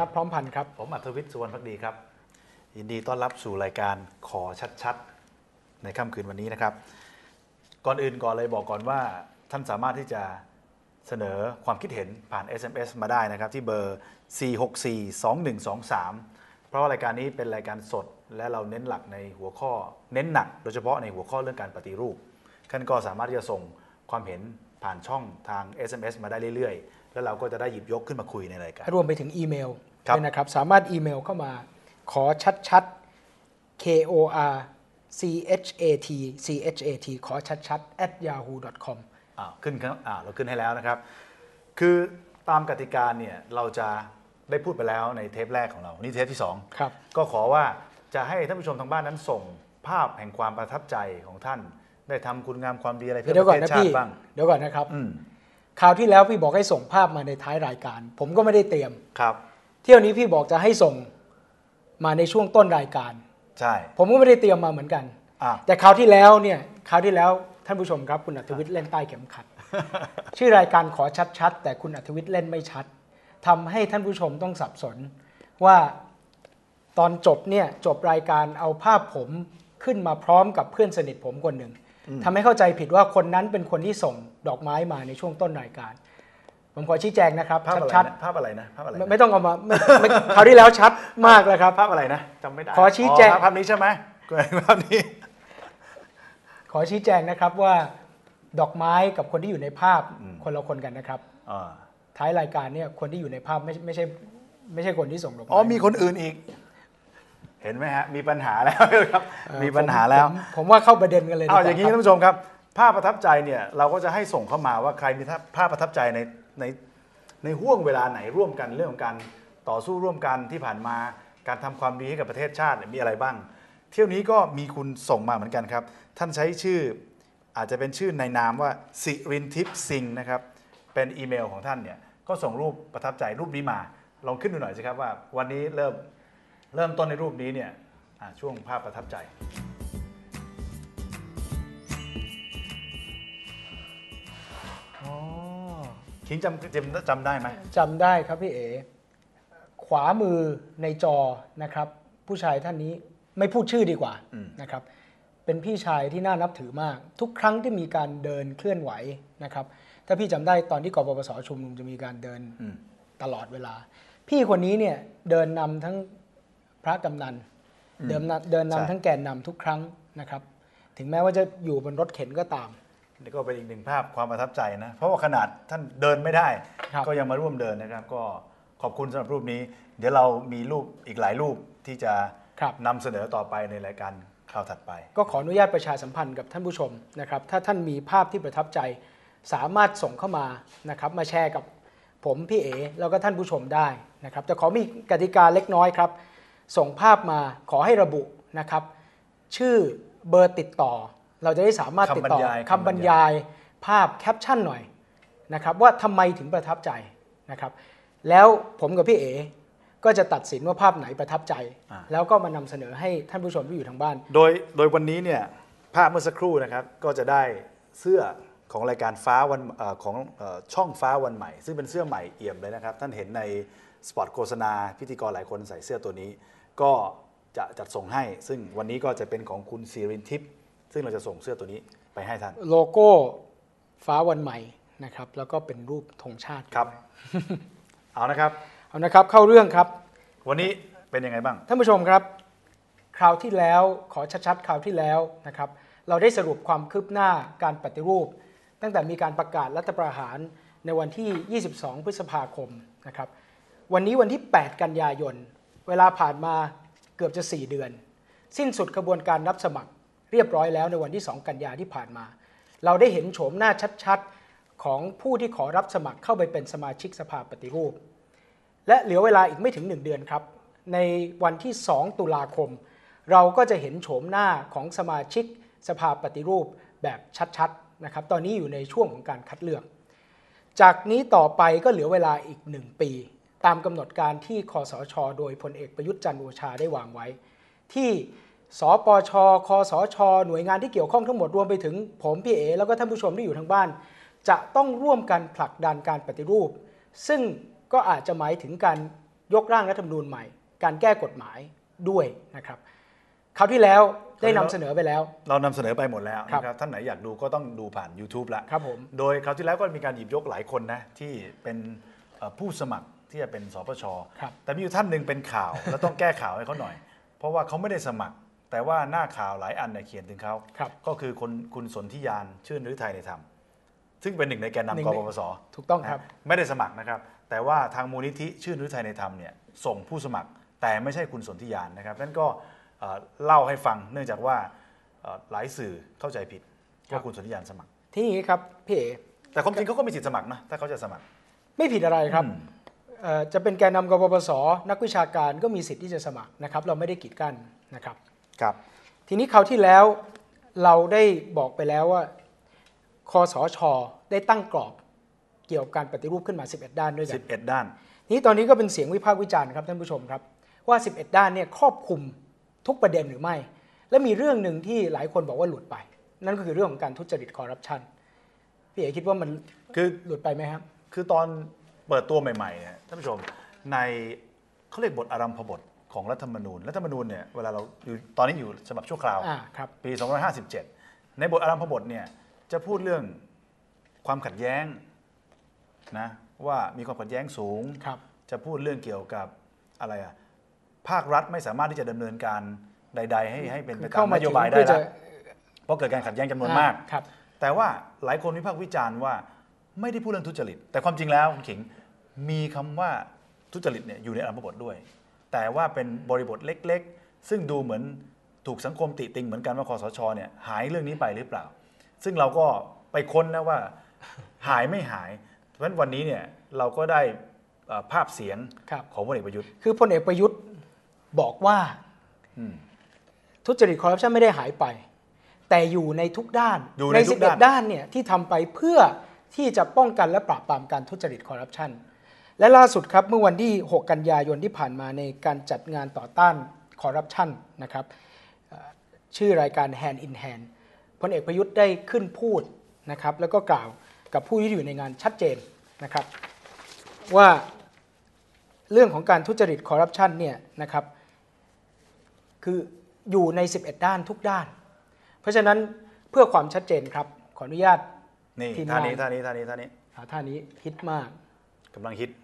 ครับผมเอกนัทพร้อมพันธ์ครับ ผมอัธวิทย์สุวรรณพักดีครับ ยินดีต้อนรับสู่รายการขอชัดๆ ในค่ำคืนวันนี้นะครับ ก่อนอื่นก่อนเลยบอกก่อนว่าท่านสามารถที่จะเสนอความคิดเห็นผ่าน SMS มาได้นะครับ ที่เบอร์ 4642123 เพราะว่ารายการนี้เป็นรายการสดและเราเน้นหลักในหัวข้อ เน้นหนัก โดยเฉพาะในหัวข้อเรื่องการปฏิรูปท่านก็สามารถที่จะส่งความเห็นผ่านช่องทาง SMS มาได้เรื่อยๆ แล้วเราก็จะได้หยิบยกขึ้นมาคุยในรายการรวมไปถึงอีเมลครับด้วยนะครับ สามารถอีเมลเข้ามาขอชัดชัด K O R C H A T C H A T ขอชัดชัด at yahoo com อ่าขึ้นครับอ่าเราขึ้นให้แล้วนะครับ คือตามกติกาเนี่ยเราจะได้พูดไปแล้วในเทปแรกของเรา นี่เทปที่2ครับก็ขอว่าจะให้ท่านผู้ชมทางบ้านนั้นส่งภาพแห่งความประทับใจของท่าน ได้ทำคุณงามความดีอะไรเพื่อเดี๋ยวปก่อระนเทศนะชาพี่ติบ้าง เดี๋ยวก่อนนะครับอืม คราวที่แล้วพี่บอกให้ส่งภาพมาในท้ายรายการ ผมก็ไม่ได้เตรียมครับ เที่ยวนี้พี่บอกจะให้ส่งมาในช่วงต้นรายการ ใช่ ผมก็ไม่ได้เตรียมมาเหมือนกัน อะ แต่คราวที่แล้วเนี่ยคราวที่แล้วท่านผู้ชมครับคุณอัธวิทย์เล่นใต้เข็มขัด ชื่อรายการขอชัดๆ แต่คุณอัธวิทย์เล่นไม่ชัดทำให้ท่านผู้ชมต้องสับสนว่าตอนจบเนี่ยจบรายการเอาภาพผมขึ้นมาพร้อมกับเพื่อนสนิทผมคนหนึ่งทำให้เข้าใจผิดว่าคนนั้นเป็นคนที่ส่ง ดอกไม้มาในช่วงต้นรายการ ผมขอชี้แจงนะครับภาพอะไรชัดนะภาพอะไรนะภาพอะไรๆนะไม่ไม่ต้องเอามาไม่ไม่คราวที่แล้วชัดมากแล้วครับ ภาพอะไรนะจำไม่ได้ขอชี้แจง ภาพนี้ใช่ไหมภาพนี้ ขอชี้แจงนะครับว่าดอกไม้กับคนที่อยู่ในภาพคนละคนกันนะครับอ่าท้ายรายการเนี่ยคนที่อยู่ในภาพไม่ไม่ใช่ไม่ใช่คนที่ส่งดอกไม้อ๋อมีคนอื่นอีก เห็นไหมฮะมีปัญหาแล้วครับเอ่อมีปัญหาแล้วผมผมผมว่าเข้าประเด็นกันเลยดีกเอาว่าอย่างนี้คท่ารับนผู้ชมครับ ภาพประทับใจเนี่ยเราก็จะให้ส่งเข้ามาว่าใครมีภาพประทับใจในในในห่วงเวลาไหนร่วมกันเรื่องของการต่อสู้ร่วมกันที่ผ่านมาการทำความดีให้กับประเทศชาติมีอะไรบ้าง เที่ยวนี้ก็มีคุณส่งมาเหมือนกันครับ ท่านใช้ชื่ออาจจะเป็นชื่อในนามว่าสิรินทิพย์ซิงนะครับเป็นอีเมลของท่านเนี่ยก็ส่งรูปประทับใจรูปนี้มา ลองขึ้นดูหน่อยสิครับว่า วันนี้เริ่มเริ่มต้นในรูปนี้เนี่ยช่วงภาพประทับใจ คิงจำจำจำได้ไหมจำได้ครับพี่เอ๋ขวามือในจอนะครับ ผู้ชายท่านนี้ไม่พูดชื่อดีกว่านะครับ เป็นพี่ชายที่น่านับถือมาก ทุกครั้งที่มีการเดินเคลื่อนไหวนะครับ ถ้าพี่จำได้ตอนที่กปปสชุมนุมจะมีการเดินอืมตลอดเวลา พี่คนนี้เนี่ยเดินนำทั้งพระกำนันเดินนำเดินนำใช่ทั้งแกนนำทุกครั้งนะครับ ถึงแม้ว่าจะอยู่บนรถเข็นก็ตาม นี่ก็เป็นอีกหนึ่งภาพความประทับใจนะ เพราะว่าขนาดท่านเดินไม่ได้ครับก็ยังมาร่วมเดินนะครับ ก็ขอบคุณสำหรับรูปนี้ เดี๋ยวเรามีรูปอีกหลายรูปที่จะครับนำเสนอต่อไปในรายการคราวถัดไป ก็ขออนุญาตประชาสัมพันธ์กับท่านผู้ชมนะครับ ถ้าท่านมีภาพที่ประทับใจ สามารถส่งเข้ามานะครับ มาแชร์กับผมพี่เอแล้วก็ท่านผู้ชมได้นะครับแต่ขอมีกติกาเล็กน้อยครับ ส่งภาพมาขอให้ระบุนะครับ ชื่อเบอร์ติดต่อ เราจะได้สามารถติดต่อคำบรรยายคำบรรยายภาพแคปชั่นหน่อยนะครับว่าทำไมถึงประทับใจนะครับแล้วผมกับพี่เอก็จะตัดสินว่าภาพไหนประทับใจอ่าแล้วก็มานำเสนอให้ท่านผู้ชมที่อยู่ทางบ้าน โดยโดยวันนี้เนี่ยภาพเมื่อสักครู่นะครับก็จะได้เสื้อของรายการฟ้าวันเออของเออช่องฟ้าวันใหม่ ซึ่งเป็นเสื้อใหม่เอี่ยมเลยนะครับ ท่านเห็นในสปอตโฆษณาพิธีกรหลายคนใส่เสื้อตัวนี้ ก็จะจัดส่งให้ ซึ่งวันนี้ก็จะเป็นของคุณซีรินทิพย์ ซึ่งเราจะส่งเสื้อตัวนี้ไปให้ท่าน โลโก้ฟ้าวันใหม่นะครับ แล้วก็เป็นรูปธงชาติครับ เอานะครับ เอานะครับเข้าเรื่องครับ วันนี้เป็นยังไงบ้าง ท่านผู้ชมครับ คราวที่แล้วขอชัดๆคราวที่แล้วนะครับ เราได้สรุปความคืบหน้าการปฏิรูป ตั้งแต่มีการประกาศรัฐประหารในวันที่ 22 พฤษภาคมนะครับ วันนี้วันที่ 8 กันยายน เวลาผ่านมาเกือบจะ 4 เดือน สิ้นสุดกระบวนการรับสมัคร เรียบร้อยแล้วในวันที่ 2 กันยาที่ผ่านมา เราได้เห็นโฉมหน้าชัดๆ ของผู้ที่ขอรับสมัครเข้าไปเป็นสมาชิกสภาปฏิรูป และเหลือเวลาอีกไม่ถึง 1 เดือนครับ ในวันที่ 2 ตุลาคม เราก็จะเห็นโฉมหน้าของสมาชิกสภาปฏิรูปแบบชัดๆนะครับตอนนี้อยู่ในช่วงของการคัดเลือก จากนี้ต่อไปก็เหลือเวลาอีก 1 ปี ตามกำหนดการที่คอสช โดยพลเอกประยุทธ์จันทร์โอชาได้วางไว้ ที่ สปชคสช หน่วยงานที่เกี่ยวข้องทั้งหมดรวมไปถึงผมพี่เอแล้วก็ท่านผู้ชมที่อยู่ทางบ้าน จะต้องร่วมกันผลักดันการปฏิรูป ซึ่งก็อาจจะหมายถึงการยกร่างรัฐธรรมนูญใหม่ การแก้กฎหมายด้วยนะครับคราวที่แล้วได้นำเสนอไปแล้ว เรานำเสนอไปหมดแล้วครับนะครับท่านไหนอยากดูก็ต้องดูผ่าน YouTube ละครับผมโดยคราวที่แล้วก็มีการหยิบยกหลายคนนะที่เป็นเอ่อผู้สมัครที่จะเป็นสปชครับแต่มีอยู่ท่านหนึ่งเป็นข่าว แล้วต้องแก้ข่าวให้เขาหน่อย เพราะว่าเขาไม่ได้สมัคร แต่ว่าหน้าข่าวหลายอันเนี่ยเขียนถึงเขา ครับ ก็คือคนคุณสนธิยานชื่นฤทัยในธรรม ซึ่งเป็นหนึ่งในแกนหนึ่นำงกใน ปปส ถูกต้องครับ นะไม่ได้สมัครนะครับ แต่ว่าทางมูลนิธิชื่นฤทัยในธรรมเนี่ยส่งผู้สมัคร แต่ไม่ใช่คุณสนธิยานนะครับนั่นก็เอ่อเล่าให้ฟังเนื่องจากว่าเอ่อหลายสื่อเข้าใจผิดครับว่าคุณสนธิยานสมัคร ที่นี้ครับพี่เอ๋แต่ความจริงเขาก็มีสิทธิ์สมัครนะถ้าเขาจะสมัครไม่ผิดอะไรครับ อืม เอ่อจะเป็นแกนนำกปปส นักวิชาการก็มีสิทธิ์ที่จะสมัครนะครับ เราไม่ได้กีดกั้นนะครับ ครับทีนี้คราวที่แล้วเราได้บอกไปแล้วว่าคอสชได้ตั้งกรอบเกี่ยวกับการปฏิรูปขึ้นมา 11 ด้านด้วยกัน11 ด้านทีนี้ตอนนี้ก็เป็นเสียงวิพากษ์วิจารณ์ครับท่านผู้ชมครับ ว่า 11 ด้านเนี่ยครอบคลุมทุกประเด็นหรือไม่ และมีเรื่องหนึ่งที่หลายคนบอกว่าหลุดไป นั่นก็คือเรื่องของการทุจริตคอร์รัปชันพี่เอ๋คิดว่ามันคือหลุดไปไหมครับ คือตอนเปิดตัวใหม่ๆเนี่ยท่านผู้ชมในเขาเรียกบทอารัมพบท ของรัฐธรรมนูญ รัฐธรรมนูญเนี่ยเวลาเราอยู่ตอนนี้อยู่ฉบับชั่วคราว อ่าครับ ปี 2557 ในบทอารัมพบทเนี่ยจะพูดเรื่องความขัดแย้งนะว่ามีความขัดแย้งสูง ครับ จะพูดเรื่องเกี่ยวกับอะไรอะภาครัฐไม่สามารถที่จะดำเนินการใด ๆ ให้ให้เป็นไปตามนโยบายได้เพื่อแล้จะวเพราะเกิดการขัดแย้งจำนวนมากอ่ครับ แต่ว่าหลายคนวิพากษ์วิจารณ์ว่าไม่ได้พูดเรื่องทุจริต แต่ความจริงแล้วคุณขิงมีคำว่าทุจริตเนี่ยอยู่ในอารัมพบทด้วย แต่ว่าเป็นบริบทเล็กๆ ซึ่งดูเหมือนถูกสังคมติติงเหมือนกันว่าคอสชเนี่ยหายเรื่องนี้ไปหรือเปล่า ซึ่งเราก็ไปค้นนะว่าหายไม่หาย เพราะฉะนั้นวันนี้เนี่ยเราก็ได้เอ่อภาพเสียงครับของพลเอกประยุทธ์ คือพลเอกประยุทธ์บอกว่าอืมทุจริตคอร์รัปชันไม่ได้หายไป แต่อยู่ในทุกด้านอยู่ในทุกด้าน11ด้านเนี่ยที่ทำไปเพื่อที่จะป้องกันและปราบปรามการทุจริตคอร์รัปชัน และล่าสุดครับเมื่อวันที่ 6 กันยายนที่ผ่านมาในการจัดงานต่อต้านคอร์รัปชันนะครับเอ่อชื่อรายการ Hand in Hand พลเอกประยุทธ์ได้ขึ้นพูดนะครับแล้วก็กล่าวกับผู้ที่อยู่ในงานชัดเจนนะครับว่าเรื่องของการทุจริตคอร์รัปชันเนี่ยนะครับคืออยู่ใน 11 ด้านทุกด้าน เพราะฉะนั้นเพื่อความชัดเจนครับ ขออนุญาตนี่ทีมท่านี้งานท่านี้ท่านี้ท่านี้หาท่านี้ฮิตมากกำลังฮิตเออ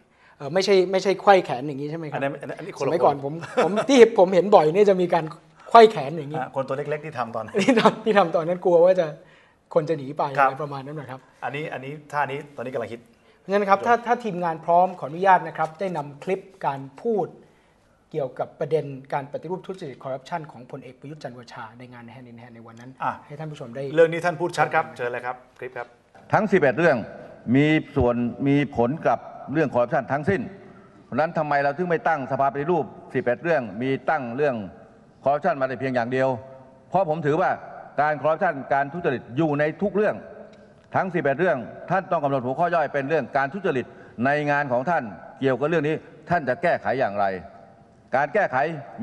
ไม่ใช่ไม่ใช่ไขว้แขนอย่างนี้ใช่ไหมคอัรันบนี้นอันนี้คสนละมัยคก่อนนผมผมที่ผมเห็นบ่อยเนี่ยจะมีการไขว้แขนอย่างนี้อะคนตัวเล็กๆที่ทำตอนนั้นที่ทำที่ทำตอนนั้นกลัวว่าจะคนจะหนีไปครัอะบไรประมาณนั้นนะครับ อันนี้อันนี้ท่านี้ตอนนี้กำลังฮิตเพราะฉะนั้นครับถ้าถ้าทีมงานพร้อมขออนุญาตนะครับ ได้นำคลิปการพูดเกี่ยวกับประเด็นการปฏิรูปทุจริตคอร์รัปชันของพลเอกประยุทธ์จันทร์โอชา ในงานแฮนด์อินแฮนในวันนั้นอะให้ท่านผู้ชมได้ เรื่องนี้ท่านพูดชัดครับ เชิญเลยครับ คลิปครับ ทั้ง 11 เรื่องมีส่วนมีผลกับ เรื่องคอร์รัปชันทั้งสิ้น เพราะนั้นทำไมเราถึงไม่ตั้งสภาปฏิรูป 11 เรื่อง มีตั้งเรื่องคอร์รัปชันมาแต่เพียงอย่างเดียว เพราะผมถือว่าการคอร์รัปชันการทุจริตอยู่ในทุกเรื่องทั้ง 11 เรื่อง ท่านต้องกำหนดหัวข้อย่อยเป็นเรื่องการทุจริตในงานของท่านเกี่ยวกับเรื่องนี้ท่านจะแก้ไขอย่างไร การแก้ไข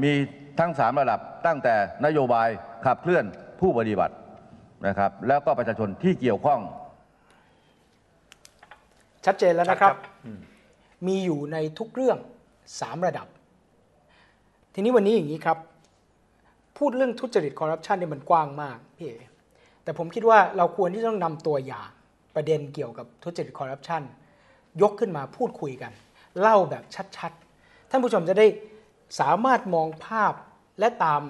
มีทั้ง 3 ระดับตั้งแต่นโยบายขับเคลื่อนผู้ปฏิบัตินะครับแล้วก็ประชาชนที่เกี่ยวข้อง ชัดเจนแล้วนะครับชัดครับอืมมีอยู่ในทุกเรื่อง 3 ระดับ ทีนี้วันนี้อย่างนี้ครับ พูดเรื่องทุจริตคอร์รัปชันเนี่ยมันกว้างมากพี่เอ๋แต่ผมคิดว่าเราควรที่ต้องนำตัวอย่างประเด็นเกี่ยวกับทุจริตคอร์รัปชันยกขึ้นมาพูดคุยกัน เล่าแบบชัดๆ ท่านผู้ชมจะได้สามารถมองภาพและตาม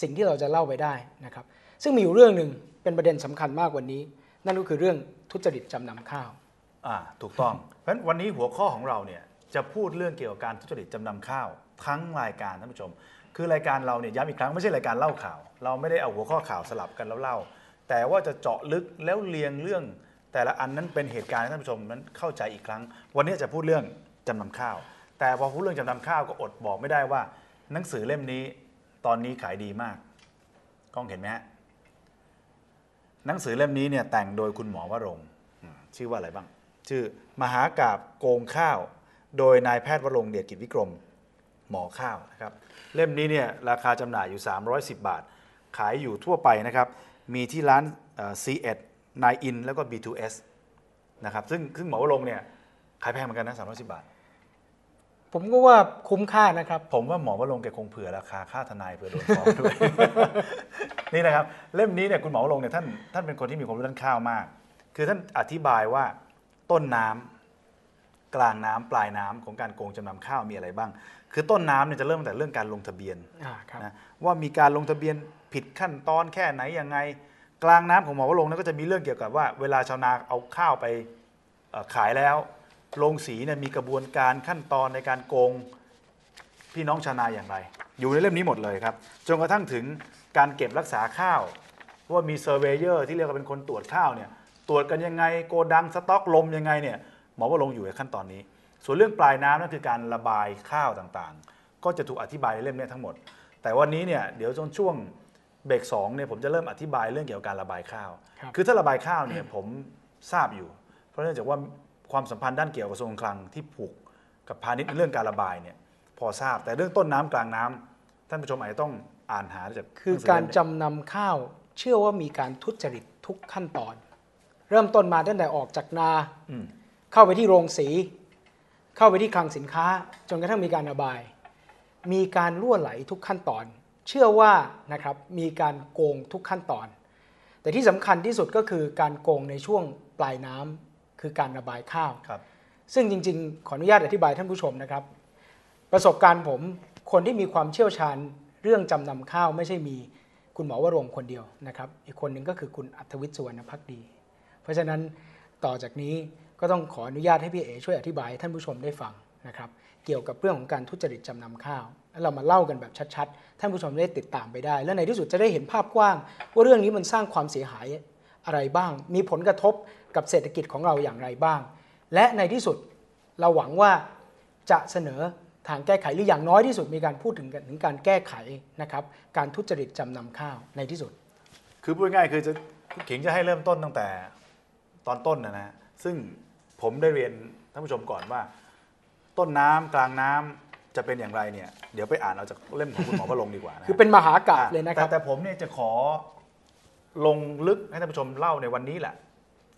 สิ่งที่เราจะเล่าไปได้นะครับ ซึ่งมีอยู่เรื่องหนึ่งเป็นประเด็นสำคัญมากกว่านี้ นั่นก็คือเรื่องทุจริตจำนำข้าว อ่าถูกต้อง เพราะฉะนั้นวันนี้หัวข้อของเราเนี่ยจะพูดเรื่องเกี่ยวกับการทุจริตจำนำข้าว ทั้งรายการท่านผู้ชม คือรายการเราเนี่ยย้ำอีกครั้งไม่ใช่รายการเล่าข่าว เราไม่ได้เอาหัวข้อข่าวสลับกันแล้วเล่า แต่ว่าจะเจาะลึกแล้วเรียงเรื่อง แต่ละอันนั้นเป็นเหตุการณ์ให้ท่านผู้ชมนั้นเข้าใจอีกครั้ง วันนี้จะพูดเรื่องจำนำข้าว แต่พอพูดเรื่องจำนำข้าวก็อดบอกไม่ได้ว่า หนังสือเล่มนี้ตอนนี้ขายดีมากกล้องเห็นไหมฮะหนังสือเล่มนี้เนี่ยแต่งโดยคุณหมอวรงค์อืมชื่อว่าอะไรบ้าง ชื่อมหากาบโกงข้าว โดยนายแพทย์วรงค์เดชกิจวิกรม หมอข้าวนะครับเล่มนี้เนี่ยราคาจำหน่ายอยู่ 310 บาท ขายอยู่ทั่วไปนะครับ มีที่ร้านเอ่อ C1 นายอินแล้วก็ B2S นะครับซึ่งซึ่งหมอวรงค์เนี่ยขายแพงเหมือนกันนะสามร้อยสิบาท ผมก็ว่าคุ้มค่านะครับ ผมว่าหมอวรงค์แกคงเผื่อราคาค่าทนายเผื่อโดนฟ้องด้วย นี่นะครับ เล่มนี้เนี่ยคุณหมอวรงค์เนี่ยท่านท่านเป็นคนที่มีความรู้ด้านข้าวมาก คือท่านอธิบายว่า ต้นน้ำกลางน้ำปลายน้ำของการโกงจำนำข้าวมีอะไรบ้าง คือต้นน้ำเนี่ยจะเริ่มตั้งแต่เรื่องการลงทะเบียนอ่าครับนะว่ามีการลงทะเบียนผิดขั้นตอนแค่ไหนยังไง กลางน้ำของหมอวรงค์นั้นก็จะมีเรื่องเกี่ยวกับว่า เวลาชาวนาเอาข้าวไปเอ่อขายแล้วโรงสีเนี่ยมีกระบวนการขั้นตอนในการโกงพี่น้องชาวนาอย่างไร อยู่ในเล่มนี้หมดเลยครับจนกระทั่งถึงการเก็บรักษาข้าวว่ามีเซอร์เวเยอร์ที่เรียกว่าเป็นคนตรวจข้าวเนี่ย ตรวจกันยังไงโกดังสต็อกลมยังไงเนี่ยหมอว่าลงค์อยู่ในขั้นตอนนี้ ส่วนเรื่องปลายน้ำนั่นคือการระบายข้าวต่างๆ ก็จะถูกอธิบายในเล่มนี้ทั้งหมด แต่วันนี้เนี่ยเดี๋ยวจนช่วงเบรกสองเนี่ยผมจะเริ่มอธิบายเรื่องเกี่ยวกับการระบายข้าวครับคือถ้าระบายข้าวเนี่ยผมทราบอยู่ เพราะเนื่องจากว่าความสัมพันธ์ด้านเกี่ยวกับกระทรวงคลังที่ผูกกับพาณิชย์ในเรื่องการระบายเนี่ยพอทราบแต่เรื่องต้นน้ำกลางน้ำท่านผู้ชมอาจจะต้องอ่านหาจากคือหนังสืการเล่มนี้จำนำข้าวเชื่อว่ามีการทุจริตทุกขั้นตอน เริ่มต้นมาตั้งแต่ออกจากนาอืมเข้าไปที่โรงสี เข้าไปที่คลังสินค้า จนกระทั่งมีการระบาย มีการล่วไหลทุกขั้นตอน เชื่อว่านะครับมีการโกงทุกขั้นตอน แต่ที่สำคัญที่สุดก็คือการโกงในช่วงปลายน้ำคือการระบายข้าวครับซึ่งจริง ๆ ขออนุญาตอธิบายท่านผู้ชมนะครับ ประสบการณ์ผมคนที่มีความเชี่ยวชาญเรื่องจำนำข้าวไม่ใช่มีคุณหมอวรงค์คนเดียวนะครับ อีกคนหนึ่งก็คือคุณอัธวิทย์สุวรรณพักดีเพ ราะฉะนั้นต่อจากนี้ก็ต้องขออนุญาตให้พี่เอช่วยอธิบายให้ท่านผู้ชมได้ฟังนะครับเกี่ยวกับเรื่องของการทุจริตจำนำข้าวแล้วเรามาเล่ากันแบบชัดๆ ท่านผู้ชมได้ติดตามไปได้ และในที่สุดจะได้เห็นภาพกว้าง ว่าเรื่องนี้มันสร้างความเสียหายอะไรบ้าง มีผลกระทบกับเศรษฐกิจของเราอย่างไรบ้าง และในที่สุดเราหวังว่าจะเสนอทางแก้ไขหรืออย่างน้อยที่สุดมีการพูดถึงกันถึงการแก้ไขนะครับการทุจริตจำนำข้าวในที่สุด คือพูดง่ายคือจะคุณขิงจะให้เริ่มต้นตั้งแต่ อนต้นนะนะซึ่งผมได้เรียนท่านผู้ชมก่อนว่า ต้นน้ำกลางน้ำจะเป็นอย่างไรเนี่ยเดี๋ยวไปอ่านเอาจากเล่มของคุณหมอวรงค์ดีกว่านะคือเป็นมหากาพย์เลยนะครับ แต่แต่ผมเนี่ยจะขอลงลึกให้ท่านผู้ชมเล่าในวันนี้แหละ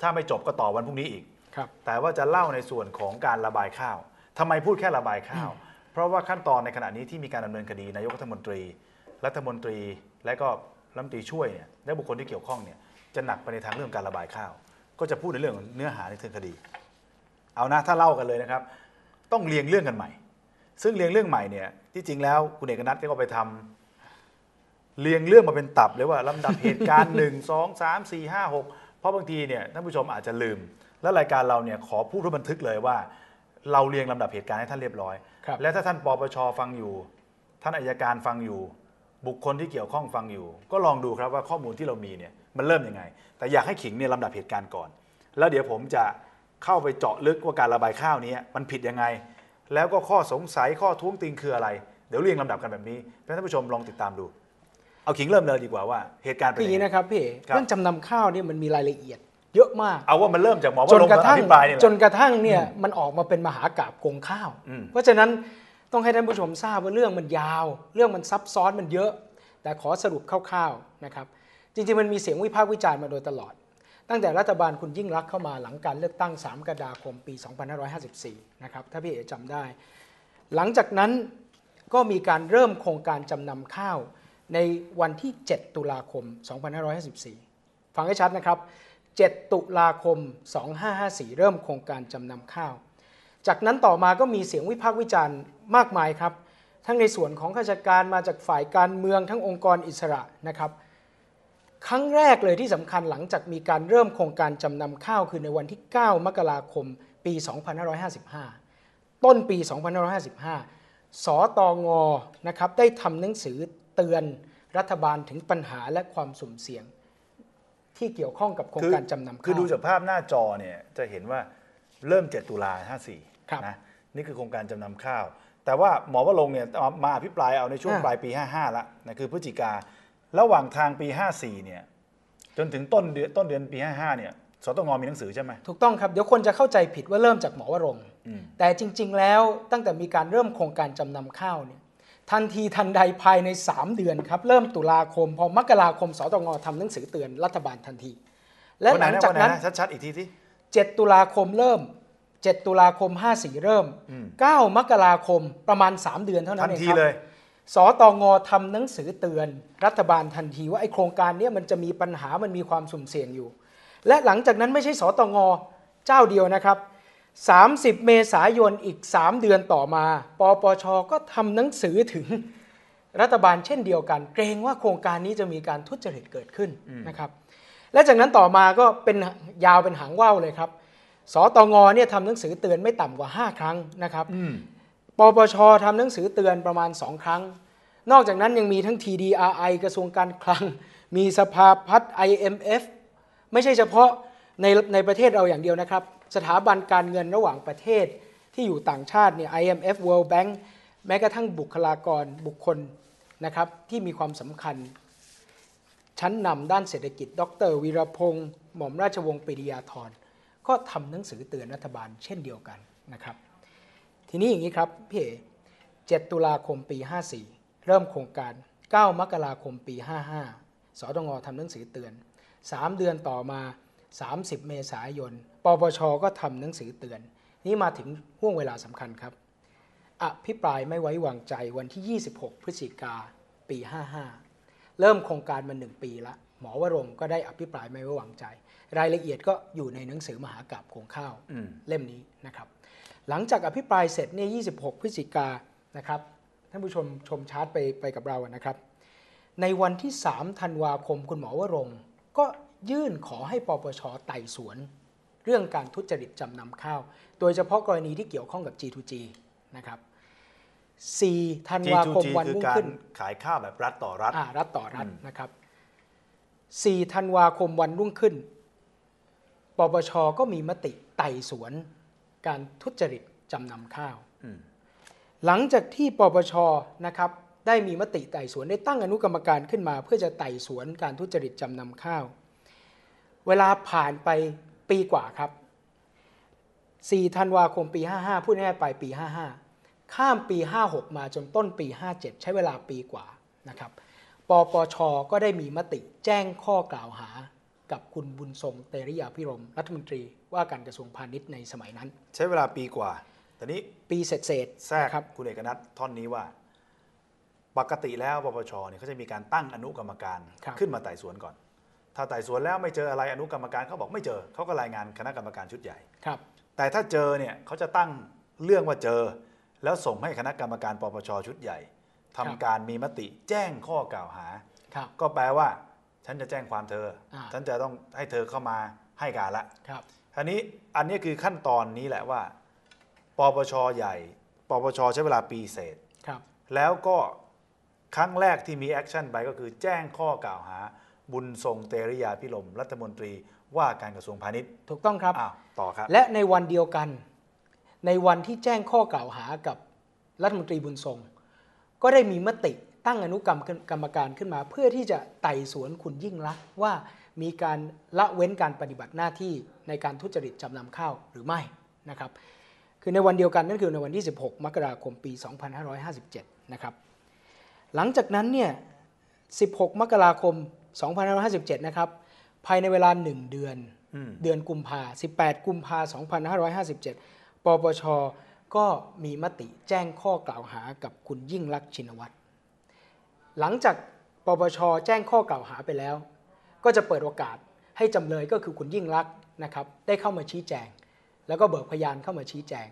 ถ้าไม่จบก็ต่อวันพรุ่งนี้อีก ครับ แต่ว่าจะเล่าในส่วนของการระบายข้าว ทำไมพูดแค่ระบายข้าว เพราะว่าขั้นตอนในขณะนี้ที่มีการดำเนินคดีนายกรัฐมนตรี รัฐมนตรีและก็รัฐมนตรีช่วยเนี่ยและบุคคลที่เกี่ยวข้องเนี่ยจะหนักไปในทางเรื่องการระบายข้าว ก็จะพูดในเรื่องของเนื้อหาในเชิงคดี เอานะถ้าเล่ากันเลยนะครับ ต้องเรียงเรื่องกันใหม่ ซึ่งเรียงเรื่องใหม่เนี่ยที่จริงแล้วคุณเอกนัทก็ไปทำเรียงเรื่องมาเป็นตับเลยว่าลำดับเหตุการณ์หนึ่งสองสามสี่ห้าหกเพราะบางทีเนี่ยท่านผู้ชมอาจจะลืม แล้วรายการเราเนี่ยขอพูดเพื่อบันทึกเลยว่า เราเรียงลำดับเหตุการณ์ให้ท่านเรียบร้อยครับและถ้าท่านปปชฟังอยู่ ท่านอายการฟังอยู่ บุคคลที่เกี่ยวข้องฟังอยู่ ก็ลองดูครับว่าข้อมูลที่เรามีเนี่ย มันเริ่มยังไง แต่อยากให้ขิงเนี่ยลำดับเหตุการณ์ก่อน แล้วเดี๋ยวผมจะเข้าไปเจาะลึกว่าการระบายข้าวนี้มันผิดยังไง แล้วก็ข้อสงสัยข้อท้วงติงคืออะไร เดี๋ยวเรียงลำดับกันแบบนี้เพื่อท่านผู้ชมลองติดตามดู เอาขิงเริ่มเลยดีกว่าว่าเหตุการณ์เป็นคืออย่างยังนี้ไงนะครับพี่เอ๋ครับเรื่องจำนำข้าวเนี่ยมันมีรายละเอียดเยอะมาก เอาว่ามันเริ่มจากหมอวจนรงค์กระทั่งอภิปรายเนี่ยแหจละนกระทั่งเนี่ยมันออกมาเป็นมหากาบโกงข้าวอืมเพราะฉะนั้นต้องให้ท่านผู้ชมทราบว่าเรื่องมันยาว เรื่องมันซับซ้อนมันเยอะ แต่ขอสรุปคร่าวๆนะครับ จริงๆมันมีเสียงวิพากษ์วิจารณ์มาโดยตลอด ตั้งแต่รัฐบาลคุณยิ่งรักเข้ามาหลังการเลือกตั้ง 3 กรกฎาคมปี 2554 นะครับถ้าพี่เอ๋จำได้ หลังจากนั้นก็มีการเริ่มโครงการจำนำข้าวในวันที่ 7 ตุลาคม 2554 ฟังให้ชัดนะครับ 7 ตุลาคม 2554 เริ่มโครงการจำนำข้าว จากนั้นต่อมาก็มีเสียงวิพากษ์วิจารณ์มากมายครับ ทั้งในส่วนของข้าราชการมาจากฝ่ายการเมืองทั้งองค์กรอิสระนะครับ ครั้งแรกเลยที่สำคัญหลังจากมีการเริ่มโครงการจำนำข้าวคือในวันที่ 9 มกราคม ปี 2555 ต้นปี 2555 สตงนะครับได้ทำหนังสือเตือนรัฐบาลถึงปัญหาและความสุ่มเสี่ยง ที่เกี่ยวข้องกับโครงการจำนำข้าว คือดูจากภาพหน้าจอเนี่ยจะเห็นว่าเริ่ม 7 ตุลาครับ54นะนี่คือโครงการจำนำข้าว แต่ว่าหมอวรงค์เนี่ยเอามาอภิปรายเอาในช่วงอ่าปลายปี 55ละนะคือพฤศจิกา ระหว่างทางปี 54 เนี่ย จนถึงต้นเดือนต้นเดือนปี 55 เนี่ยสตงมีหนังสือใช่ไหมถูกต้องครับ เดี๋ยวคนจะเข้าใจผิดว่าเริ่มจากหมอวรงค์อืมแต่จริง ๆ แล้วตั้งแต่มีการเริ่มโครงการจำนำข้าวเนี่ยทันทีทันใดภายใน 3 เดือนครับ เริ่มตุลาคม พอมกราคมสตงทำหนังสือเตือนรัฐบาลทันที และวันหไหนลังนะจากวันไหนนั้นนะชัดๆอีกทีสิ7ตุลาคมเริ่ม 7 ตุลาคม 54 เริ่มอืม9 มกราคมประมาณ 3 เดือนเท่านั้ทันนเองทีครับเลย สตงทำหนังสือเตือนรัฐบาลทันทีว่าไอโครงการเนี้มันจะมีปัญหามันมีความสุ่มเสี่ยงอยู่ และหลังจากนั้นไม่ใช่สตงเจ้าเดียวนะครับ 30 เมษายนอีก 3 เดือนต่อมาปปชก็ทำหนังสือถึงรัฐบาลเช่นเดียวกัน เกรงว่าโครงการนี้จะมีการทุจริตเกิดขึ้นนะครับ และจากนั้นต่อมาก็เป็นยาวเป็นหางว่าวเลยครับสตงเนี่ยทำหนังสือเตือนไม่ต่ำกว่า 5 ครั้งนะครับอืม ปปชทำหนังสือเตือนประมาณ2ครั้ง นอกจากนั้นยังมีทั้ง TDRI กระทรวงการคลัง มีสภาพัฒน์ IMF ไม่ใช่เฉพาะในในประเทศเราอย่างเดียวนะครับ สถาบันการเงินระหว่างประเทศที่อยู่ต่างชาติเนี่ย IMF World Bank แม้กระทั่งบุคลากรบุคคลนะครับที่มีความสำคัญ ชั้นนำด้านเศรษฐกิจ ดรวีรพงศ์หม่อมราชวงศ์ปริยาธรก็ทำหนังสือเตือนรัฐบาลเช่นเดียวกันนะครับ ทีนี้อย่างนี้ครับพี่เอ๋7ตุลาคมปี 54 เริ่มโครงการ 9 มกราคมปี 55 สตงทำหนังสือเตือน 3 เดือนต่อมา 30 เมษายน ปปช ก็ทำหนังสือเตือน นี่มาถึงห่วงเวลาสำคัญครับ อภิปรายไม่ไว้วางใจวันที่ 26 พฤศจิกาปี 55 เริ่มโครงการมาหนึ่งปีละหมอวรงค์ก็ได้อภิปรายไม่ไว้วางใจ รายละเอียดก็อยู่ในหนังสือมหากาบโคงข้าวอืมเล่มนี้นะครับ หลังจากอภิปรายเสร็จเนี่ย 26 พฤศจิกานะครับ ท่านผู้ชมชมชาร์ตไปไปกับเรานะครับ ในวันที่ 3 ธันวาคมคุณหมอวรงค์ก็ยื่นขอให้ปปชไต่สวน เรื่องการทุจริตจำนำข้าว โดยเฉพาะกรณีที่เกี่ยวข้องกับ G2G นะครับ 4 ธันวาคม G2G วันคือรุ่งการขึ้นขายข้าวแบบรัฐต่อรัฐอ่ารัฐต่อรัฐอืมนะครับ 4 ธันวาคมวันรุ่งขึ้น ปปชก็มีมติไต่สวน การทุจริตจำนำข้าวอืมหลังจากที่ปปชนะครับได้มีมติไต่สวนได้ตั้งอนุกรรมการขึ้นมา เพื่อจะไต่สวนการทุจริตจำนำข้าว เวลาผ่านไปปีกว่าครับ 4 ธันวาคมปี 55 พูดง่ายๆไปปี 55 ข้ามปี 56 มาจนต้นปี 57 ใช้เวลาปีกว่านะครับ ปปช ก็ได้มีมติแจ้งข้อกล่าวหากับคุณบุญทรงเตริยาพิรมรัฐมนตรี ว่าการกระทรวงพาณิชย์ในสมัยนั้น ใช้เวลาปีกว่า แต่นี้ปีเศษๆแทรกนะครับคุณเอกนัทท่อนนี้ว่า ปกติแล้วปปชเนี่ยเขาจะมีการตั้งอนุกรรมการครับขึ้นมาไต่สวนก่อน ถ้าไต่สวนแล้วไม่เจออะไรอนุกรรมการเขาบอกไม่เจอเขาก็รายงานคณะกรรมการชุดใหญ่ครับ แต่ถ้าเจอเนี่ยเขาจะตั้งเรื่องว่าเจอ แล้วส่งให้คณะกรรมการปปชชุดใหญ่ทำครับการมีมติแจ้งข้อกล่าวหาครับก็แปลว่าฉันจะแจ้งความเธออ่าฉันจะต้องให้เธอเข้ามาให้การละครับ ทีนี้อันนี้คือขั้นตอนนี้แหละว่าปปชใหญ่ปปชใช้เวลาปีเศษ ครับ แล้วก็ครั้งแรกที่มีแอคชั่นไปก็คือแจ้งข้อกล่าวหา บุญทรงเตริยาพิรมรัฐมนตรีว่าการกระทรวงพาณิชย์ถูกต้องครับ อ้าวต่อครับ และในวันเดียวกัน ในวันที่แจ้งข้อกล่าวหากับรัฐมนตรีบุญทรง ก็ได้มีมติตั้งอนุกรรมกรรมการขึ้นมา เพื่อที่จะไต่สวนคุณยิ่งลักษณ์ว่า มีการละเว้นการปฏิบัติหน้าที่ในการทุจริตจำนำข้าวหรือไม่นะครับคือในวันเดียวกันนั่นคือในวันที่ 16 มกราคมปี 2557 นะครับหลังจากนั้นเนี่ย 16 มกราคม 2557 นะครับภายในเวลา 1 เดือนอืมเดือนกุมภา18 กุมภา2557 ปปช ก็มีมติแจ้งข้อกล่าวหากับคุณยิ่งลักษณ์ชินวัตร หลังจากปปช แจ้งข้อกล่าวหาไปแล้ว ก็จะเปิดโอกาสให้จำเลยก็คือคุณยิ่งลักษณ์นะครับได้เข้ามาชี้แจง แล้วก็เบิกพยานเข้ามาชี้แจง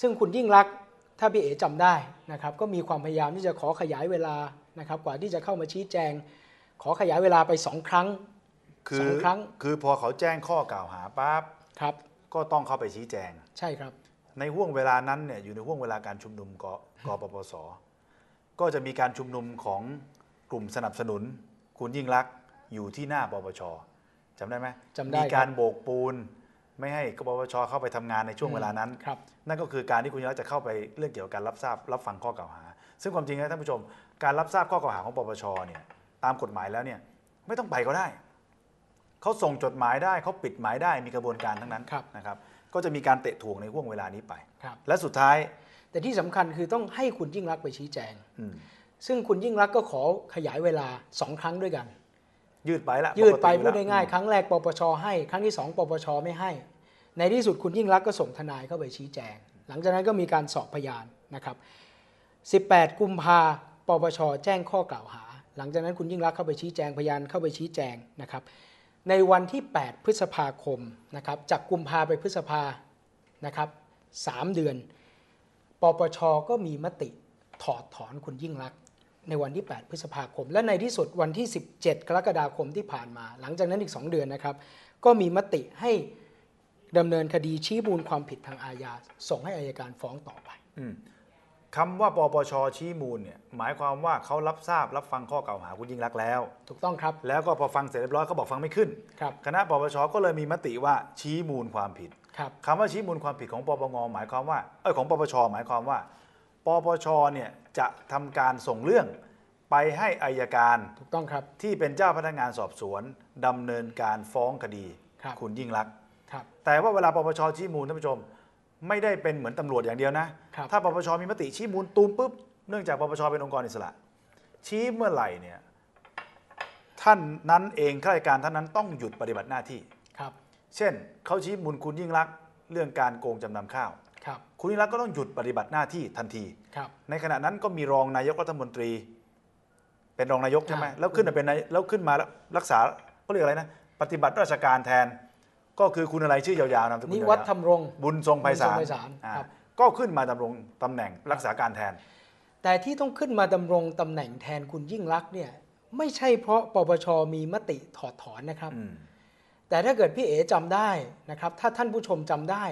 ซึ่งคุณยิ่งลักษณ์ถ้าพี่เอ๋จำได้นะครับก็มีความพยายามที่จะขอขยายเวลานะครับกว่าที่จะเข้ามาชี้แจง ขอขยายเวลาไปสองครั้งคืสอองครั้งคือพอเขาแจ้งข้อกล่าวหาปั๊บครับก็ต้องเข้าไปชี้แจง ใช่ครับ ในห่วงเวลานั้นเนี่ยอยู่ในห่วงเวลาการชุมนุมกกปปส ก็จะมีการชุมนุมของกลุ่มสนับสนุน คุณยิ่งรักษณ์ อยู่ที่หน้าปปชจำได้ไหมจำได้มีการครับโบกปูน ไม่ให้ปปชเข้าไปทำงานในช่วงเวลานั้นครับนั่นก็คือการที่คุณยิ่งรักษณ์จะเข้าไปเรื่องเกี่ยวกับการรับทราบรับฟังข้อกล่าวหา ซึ่งความจริงนะท่านผู้ชม การรับทราบข้อกล่าวหาของปปชเนี่ยตามกฎหมายแล้วเนี่ยไม่ต้องไปก็ได้ เขาส่งจดหมายได้เขาปิดหมายได้มีกระบวนการทั้งนั้นครับนะครับก็จะมีการเตะถ่วงในห่วงเวลานี้ไปครับและสุดท้าย แต่ที่สำคัญคือต้องให้คุณยิ่งรักษณ์ไปชี้แจงอืมซึ่งคุณยิ่งรักษณ์ก็ขอขยายเวลาสองครั้งด้วยกัน ยืดไปละยืดไปกติอพูดแล้วง่ายอืๆครั้งแรกปปชให้ ครั้งที่สองปปชไม่ให้ ในที่สุดคุณยิ่งรักษณ์ก็ส่งทนายเข้าไปชี้แจง หลังจากนั้นก็มีการสอบพยานนะครับ 18 กุมภาปปชแจ้งข้อกล่าวหา หลังจากนั้นคุณยิ่งรักษณ์เข้าไปชี้แจงพยานเข้าไปชี้แจงนะครับ ในวันที่ 8 พฤษภาคมนะครับจากกุมภาไปพฤษภานะครับ3เดือน ปปชก็มีมติถอดถอนคุณยิ่งรักษณ์ ในวันที่ 8 พฤษภาคม และในที่สุดวันที่ 17 กรกฎาคมที่ผ่านมา หลังจากนั้นอีก 2 เดือนนะครับ ก็มีมติให้ดำเนินคดีชี้มูลความผิดทางอาญาส่งให้อายการฟ้องต่อไปอืมคำว่าปปชชี้มูลเนี่ยหมายความว่าเขารับทราบรับฟังข้อกล่าวหาคุณยิ่งรักษณ์แล้ว ถูกต้องครับ แล้วก็พอฟังเสร็จเรียบร้อยเขาบอกฟังไม่ขึ้นครับคณะปปชก็เลยมีมติว่าชี้มูลความผิดครับคำว่าชี้มูลความผิดของปปงหมายความว่าเออของปปชหมายความว่า ปปชเนี่ยจะทำการส่งเรื่องไปให้อายการถูกต้องครับ ที่เป็นเจ้าพนักงานสอบสวนดำเนินการฟ้องคดีครับณยิ่งรักษณ์ครับ แต่ว่าเวลาปปชชี้มูลท่านผู้ชม ไม่ได้เป็นเหมือนตำรวจอย่างเดียวนะ ครับ ถ้าปปชมีมติชี้มูลตูมปุ๊บเนื่องจากปปชเป็นองค์กรอิสระ ชี้เมื่อไหร่เนี่ยท่านนั้นเองข้าราชการท่านนั้นต้องหยุดปฏิบัติหน้าที่ ครับ เช่นเขาชี้มูลคุณยิ่งรักษณ์เรื่องการโกงจำนำข้าว ครับคุณยิ่งรักษณ์ก็ต้องหยุดปฏิบัติหน้าที่ทันทีครับในขณะนั้นก็มีรองนายกรัฐมนตรี เป็นรองนายกใช่ไหมอ่าแล้วขึ้นมาเป็นนายแล้วขึ้นมารักษาเขาเรียกอะไรนะ ปฏิบัติราชการแทน ก็คือคุณอะไรชื่อยาวๆนามสกุลนิยาววัฒน์ธรรมรงค์ๆบุญทรงไพศาลบุญทรงไพศาลอ่าครับก็ขึ้นมาดำรงตำแหน่งรักษาการแทน แต่ที่ต้องขึ้นมาดำรงตำแหน่งแทนคุณยิ่งรักษณ์เนี่ยไม่ใช่เพราะปปชมีมติถอดถอนนะครับอืมแต่ถ้าเกิดพี่เอ๋จำได้นะครับ ถ้าท่านผู้ชมจำได้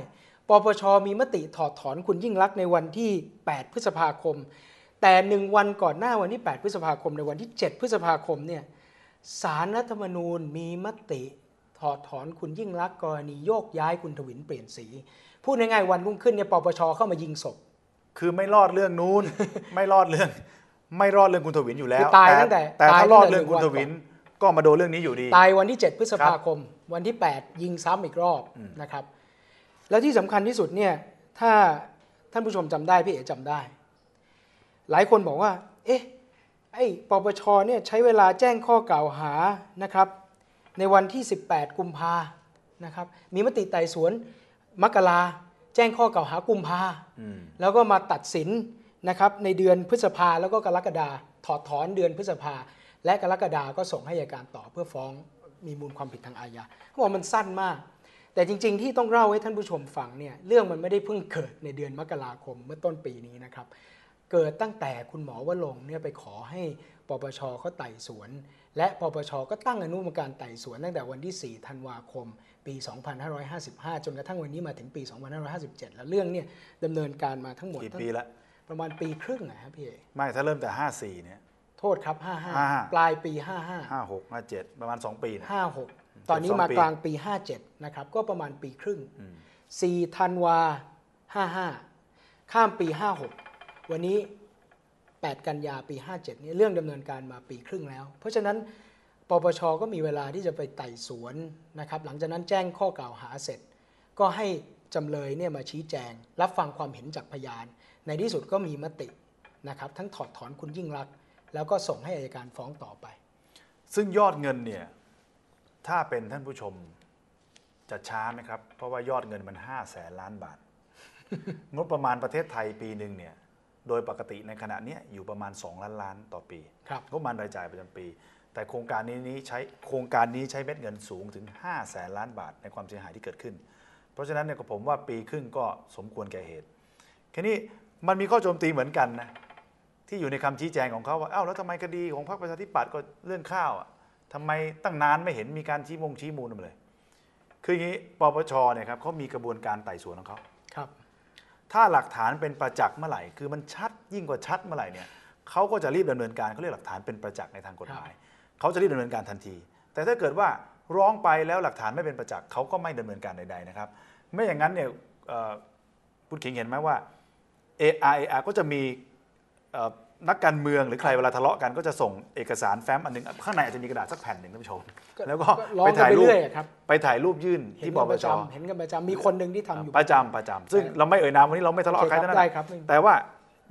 ปปชมีมติถอดถอนคุณยิ่งรักษณ์ในวันที่ 8 พฤษภาคม แต่หนึ่งวันก่อนหน้าวันที่ 8 พฤษภาคม ในวันที่ 7 พฤษภาคมเนี่ยสารรัฐธรรมนูญมีมติถอดถอนคุณยิ่งรักษณ์กรณีโยกย้ายคุณถวินเปลี่ยนสีพูดง่ายๆวันรุ่งขึ้นเนี่ยปปชเข้ามายิงศพ คือไม่รอดเรื่องนู้น ไม่รอดเรื่อง ไม่รอดเรื่องคุณทวินอยู่แล้วคือตายตั้งแต่แต่ตายถ้ารอดเรื่องตั้งแต่คุณทวินก็มาโดนเรื่องนี้อยู่ดี ตายวันที่ 7 พฤษภาคม วันที่ 8 ยิงซ้ำอีกรอบนะครับ แล้วที่สำคัญที่สุดเนี่ยถ้าท่านผู้ชมจำได้พี่เอ๋จำได้ หลายคนบอกว่า เอ๊ะไอ้ปปชเนี่ยใช้เวลาแจ้งข้อกล่าวหานะครับ ในวันที่ 18 กุมภานะครับ มีมติไต่สวนมกราแจ้งข้อกล่าวหากุมภาอืมแล้วก็มาตัดสินนะครับในเดือนพฤษภาแล้วก็กรกฎาถอดถอนเดือนพฤษภา และกรกฎาก็ส่งให้อัยการต่อเพื่อฟ้องมีมูลความผิดทางอาญาเขาบอกมันสั้นมาก แต่จริง ๆ ที่ต้องเล่าให้ท่านผู้ชมฟังเนี่ยเรื่องมันไม่ได้เพิ่งเกิดในเดือนมกราคมเมื่อต้นปีนี้นะครับเกิดตั้งแต่คุณหมอวรงค์เนี่ยไปขอให้ปปชเขาไต่สวน และปปชก็ตั้งอนุกรรมการไต่สวนตั้งแต่วันที่ 4 ธันวาคม ปี 2555 จนกระทั่งวันนี้มาถึงปี 2557 แล้วเรื่องเนี่ยดำเนินการมาทั้งหมดกี่ตั้งปีละประมาณปีครึ่งนะครับพี่เอไม่ถ้าเริ่มแต่ห้าสี่เนี่ย โทษครับ 55 55ปลายปี 55ห้าหกห้าเจ็ดประมาณสองปีเนี่ย56 ตอนนี้มาสองปีกลางปี 57 นะครับ ก็ประมาณปีครึ่ง 4 ธันวา 55 ข้ามปี 56 วันนี้ 8 กันยาปี 57นี้เรื่องดำเนินการมาปีครึ่งแล้ว เพราะฉะนั้นปปชก็มีเวลาที่จะไปไต่สวนนะครับ หลังจากนั้นแจ้งข้อกล่าวหาเสร็จ ก็ให้จำเลยเนี่ยมาชี้แจง รับฟังความเห็นจากพยาน ในที่สุดก็มีมตินะครับ ทั้งถอดถอนคุณยิ่งรักษณ์แล้วก็ส่งให้อัยการฟ้องต่อไป ซึ่งยอดเงินเนี่ย ถ้าเป็นท่านผู้ชมจะช้าไหมครับ เพราะว่ายอดเงินมัน5้าแสนล้านบาท งบประมาณประเทศไทยปีหนึ่งเนี่ย โดยปกติในขณะเนี้ยอยู่ประมาณ 2 ล้านล้านต่อปีครับงบประมาณรายจ่ายประจำปี แต่โครงการนี้นี้ใช้โครงการนี้ใช้เม็ดเงินสูงถึง5้าแสนล้านบาทในความเสียหายที่เกิดขึ้น เพราะฉะนั้นเนี่ยก็ผมว่าปีครึ่งก็สมควรแก่เหตุแค่นี้มันมีข้อโจมตีเหมือนกันนะที่อยู่ในคำชี้แจงของเขาว่าเอ้าแล้วทำไมคดีของพรรคประชาธิปัตย์ก็เรื่องข้าวอะ ทำไมตั้งนานไม่เห็นมีการชี้มงชี้มูลมาเลย คืออย่างนี้ปปชเนี่ยครับเขามีกระบวนการไต่สวนของเขาครับ ถ้าหลักฐานเป็นประจักษ์เมื่อไหร่ คือมันชัดยิ่งกว่าชัดเมื่อไหร่เนี่ยเขาก็จะรีบดำเนินการเขาเรียกหลักฐานเป็นประจักษ์ในทางกฎหมายเขาจะรีบดำเนินการทันที แต่ถ้าเกิดว่าร้องไปแล้วหลักฐานไม่เป็นประจักษ์เขาก็ไม่ดำเนินการใดๆนะครับ ไม่อย่างนั้นเนี่ยเอ่อคุณขิงเห็นไหมว่า AR AR ก็จะมีเอ่อ นักการเมืองหรือใครเวลาทะเลาะกันก็จะส่งเอกสารแฟ้มอันหนึงข้างในอาจจะมีกระดาษสักแผ่นหนึ่งท่านผู้ชมก็แล้วก็ร้องไปกันถ่ายไปรูปเรื่อยอะครับ ไปถ่ายรูปยื่นเห็นที่ปกันปประชจำเห็นกันประจำมีคนหนึ่งที่ทำอยู่ ประจำประจำซึ่งเราไม่เอ่ยนามวันนี้เราไม่ทะเลาะกับใครโอเคทั้งครับนั้นได้ครับไม่แต่ว่า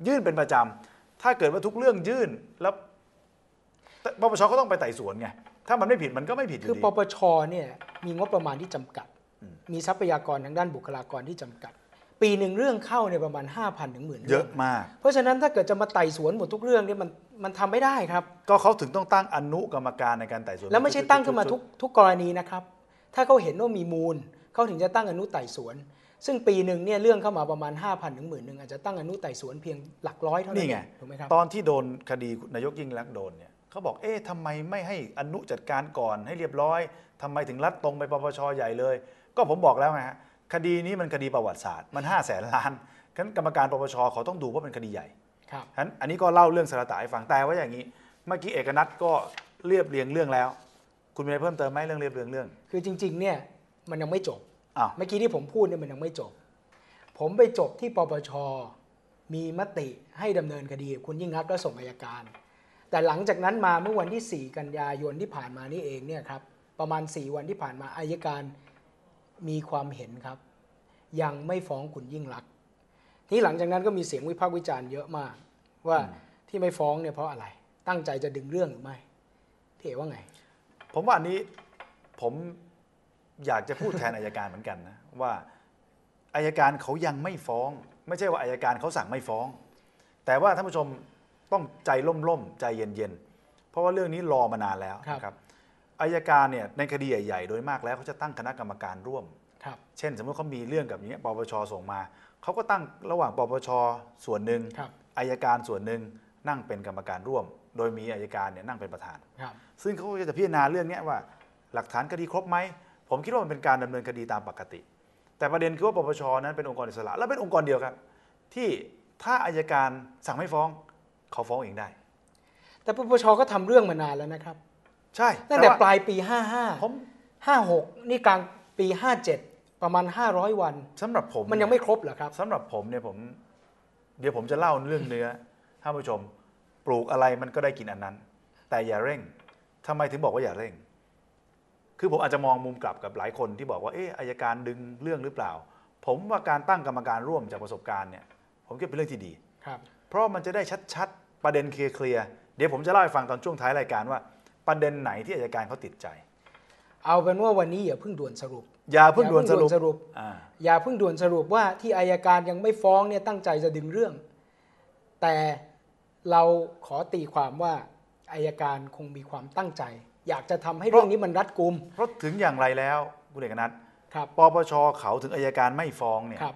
ยื่นเป็นประจำถ้าเกิดว่าทุกเรื่องยื่นแล้วปปชก็ต้องไปไต่สวนไงถ้ามันไม่ผิดมันก็ไม่ผิดอคือยู่ดี ปปชเนี่ยมีงบประมาณที่จำกัด มีทรัพยากรทางด้านบุคลากรที่จำกัด ปีหนึ่งเรื่องเข้าเนี่ยประมาณ 5,000ถึงหมื่นเยอะมาก เพราะฉะนั้นถ้าเกิดจะมาไต่สวนหมดทุกเรื่องเนี่ยมันมันทำไม่ได้ครับ ก็เขาถึงต้องตั้งอนุกรรมการในการไต่สวนแล้วไม่ใช่ตั้งขึ้นมาทุกทุกกรณีนะครับ ถ้าเขาเห็นว่ามีมูลเขาถึงจะตั้งอนุไต่สวน ซึ่งปีหนึ่งเนี่ยเรื่องเข้ามาประมาณ 5,000ถึงหมื่นหนึ่งอาจจะตั้งอนุไต่สวนเพียงหลักร้อยเท่านั้นนี่ไงเองถูกไหมครับตอนที่โดนคดีนายกยิ่งรักษณ์โดนเนี่ยเขาบอกเอ๊ะทำไมไม่ให้อนุจัดการก่อนให้เรียบร้อยทำไมถึงรัดตรงไปปปชใหญ่เลย ก็ผมบอกแล้วไงฮะ คดีนี้มันคดีประวัติศาสตร์มัน5 0 0แสนล้านฉะนั้นกรรมการปปชเขาต้องดูว่าเป็นคดีใหญ่ครับฉะนั้นอันนี้ก็เล่าเรื่องสารตะให้ฟังแต่ว่าอย่างนี้ เมื่อกี้เอกนัทก็เรียบเรียงเรื่องแล้ว คุณมีอะไรเพิ่มเติมไหมเรื่องเรียบเรียงเรื่อง คือจริง ๆ เนี่ยมันยังไม่จบอ้าวเมื่อกี้ที่ผมพูดเนี่ยมันยังไม่จบ ผมไปจบที่ปปชมีมติให้ดำเนินคดีกับคุณยิ่งรักษณ์และส่งอายการ แต่หลังจากนั้นมาเมื่อวันที่ 4 กันยายนที่ผ่านมานี่เองเนี่ยครับประมาณ 4 วันที่ผ่านมาอายการ มีความเห็นครับ ยังไม่ฟ้องคุณยิ่งรักษณ์ที่หลังจากนั้นก็มีเสียงวิพากษ์วิจารณ์เยอะมาก ว่าที่ไม่ฟ้องเนี่ยเพราะอะไร ตั้งใจจะดึงเรื่องหรือไม่พี่เอ๋ว่าไง ผมว่าอันนี้ผมอยากจะพูดแทนอายการเหมือนกันนะว่าอายการเขายังไม่ฟ้อง ไม่ใช่ว่าอายการเขาสั่งไม่ฟ้อง แต่ว่าท่านผู้ชมต้องใจล่มๆใจเย็นๆเพราะว่าเรื่องนี้รอมานานแล้วครับนะครับ อายการเนี่ยในคดีใหญ่ๆ โดยมากแล้วเขาจะตั้งคณะกรรมการร่วม ครับ เช่น สมมติเขามีเรื่องกับอย่างเนี้ยปปชส่งมา เขาก็ตั้งระหว่างปปชส่วนหนึ่งครับ อายการส่วนหนึ่งนั่งเป็นกรรมการร่วม โดยมีอายการเนี่ยนั่งเป็นประธาน ครับ ซึ่งเขาก็จะพิจารณาเรื่องเนี้ยว่าหลักฐานคดีครบไหม ผมคิดว่ามันเป็นการดำเนินคดีตามปกติ แต่ประเด็นคือว่าปปชนั้นเป็นองค์กรอิสระ และเป็นองค์กรเดียวครับ ที่ถ้าอายการสั่งไม่ฟ้อง เขาฟ้องเองได้ แต่ปปชก็ทำเรื่องมานานแล้วนะครับ ใช่ตั้งแต่ว่าปลายปีผม55 56 นี่กลางปี 57 ประมาณ 500 วันสำหรับผมมันยังไม่ครบเหรอครับสำหรับผมเนี่ยผม เดี๋ยวผมจะเล่าเรื่องเนื้อท่านผู้ชม ปลูกอะไรมันก็ได้กินอันนั้น แต่อย่าเร่งทำไมถึงบอกว่าอย่าเร่ง คือผมอาจจะมองมุมกลับกับหลายคนที่บอกว่าเอออายการดึงเรื่องหรือเปล่า ผมว่าการตั้งกรรมการร่วมจากประสบการณ์เนี่ยผมคิดเป็นเรื่องที่ดีครับ เพราะมันจะได้ชัดๆ ประเด็นเคลียร์ๆเดี๋ยวผมจะเล่าให้ฟังตอนช่วงท้ายรายการว่า ประเด็นไหนที่อายการเขาติดใจ เอาเป็นว่าวันนี้อย่าเพิ่งด่วนสรุปอย่าเพิ่งด่วนสรุป อย่าเพิ่งด่วนสรุปอ่าอย่าเพิ่งด่วนสรุปว่าที่อายการยังไม่ฟ้องเนี่ยตั้งใจจะดึงเรื่อง แต่เราขอตีความว่าอายการคงมีความตั้งใจ อยากจะทำให้เรื่องนี้มันรัดกุมเพราะถึงอย่างไรแล้วคุณเอกนัทครับปปชเขาถึงอายการไม่ฟ้องเนี่ยครับ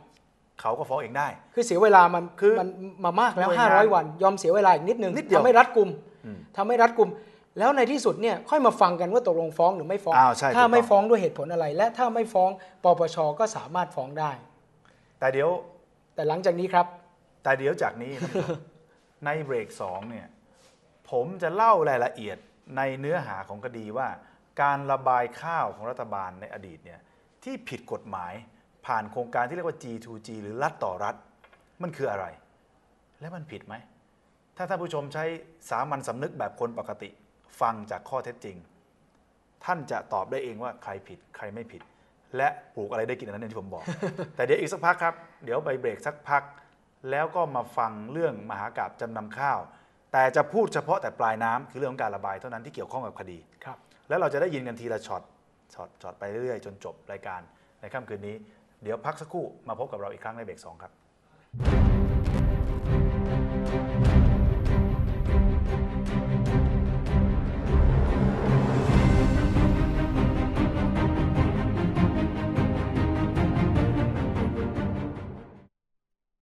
เขาก็ฟ้องเองได้ คือเสียเวลามันคือมันมามากแล้วหน่วยงาน500 วัน ยอมเสียเวลาอีกนิดนึงนิดเดียวทำให้รัดกุมอืมทำให้รัดกุม แล้วในที่สุดเนี่ยค่อยมาฟังกันว่าตกลงฟ้องหรือไม่ฟ้องอ้าวใช่ถ้าถูกต้องไม่ฟ้องด้วยเหตุผลอะไร และถ้าไม่ฟ้องปปชก็สามารถฟ้องได้ แต่เดี๋ยว แต่หลังจากนี้ครับ แต่เดี๋ยวจากนี้ ในเบรกสองเนี่ยผมจะเล่ารายละเอียดในเนื้อหาของคดีว่า การระบายข้าวของรัฐบาลในอดีตเนี่ยที่ผิดกฎหมายผ่านโครงการที่เรียกว่า G2G หรือรัฐต่อรัฐ มันคืออะไร และมันผิดไหม ถ้าท่านผู้ชมใช้สามัญสำนึกแบบคนปกติ ฟังจากข้อเท็จจริง ท่านจะตอบได้เองว่าใครผิด ใครไม่ผิด และปลูกอะไรได้กินอันนั้นอย่างที่ผมบอก แต่เดี๋ยวอีกสักพักครับ เดี๋ยวไปเบรกสักพัก แล้วก็มาฟังเรื่องมหากราบจำนำข้าว แต่จะพูดเฉพาะแต่ปลายน้ำคือเรื่องของการระบายเท่านั้นที่เกี่ยวข้องกับคดีครับ แล้วเราจะได้ยินกันทีละช็อตช็อตช็อตไปเรื่อยๆ จนจบรายการในค่ำคืนนี้ เดี๋ยวพักสักครู่มาพบกับเราอีกครั้งในเบรกสองครับ